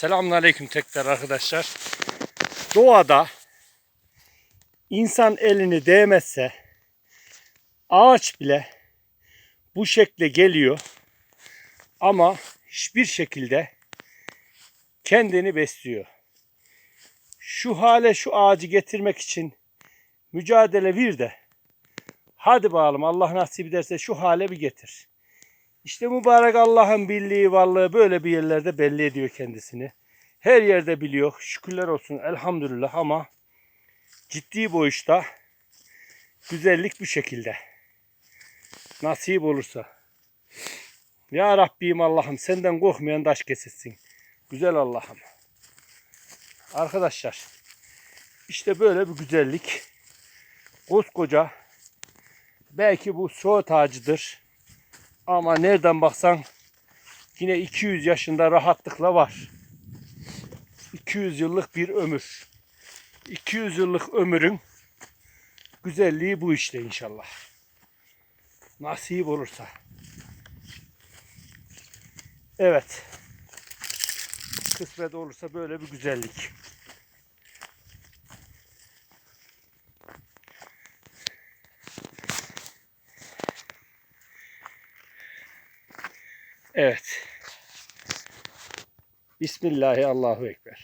Selamünaleyküm tekrar arkadaşlar. Doğada insan elini değmezse ağaç bile bu şekle geliyor. Ama hiçbir şekilde kendini besliyor. Şu hale şu ağacı getirmek için mücadele bir de hadi bakalım Allah nasip ederse şu hale bir getir. İşte mübarek Allah'ın birliği, varlığı böyle bir yerlerde belli ediyor kendisini. Her yerde biliyor. Şükürler olsun elhamdülillah ama ciddi boyutta güzellik bu şekilde. Nasip olursa. Ya Rabbim Allah'ım senden korkmayan taş kesilsin. Güzel Allah'ım. Arkadaşlar işte böyle bir güzellik. Koskoca belki bu soğut ağacıdır. Ama nereden baksan yine 200 yaşında rahatlıkla var. 200 yıllık bir ömür. 200 yıllık ömürün güzelliği bu işte inşallah. Nasip olursa. Evet. Kısmet olursa böyle bir güzellik. Evet. Bismillahi Allahu Ekber.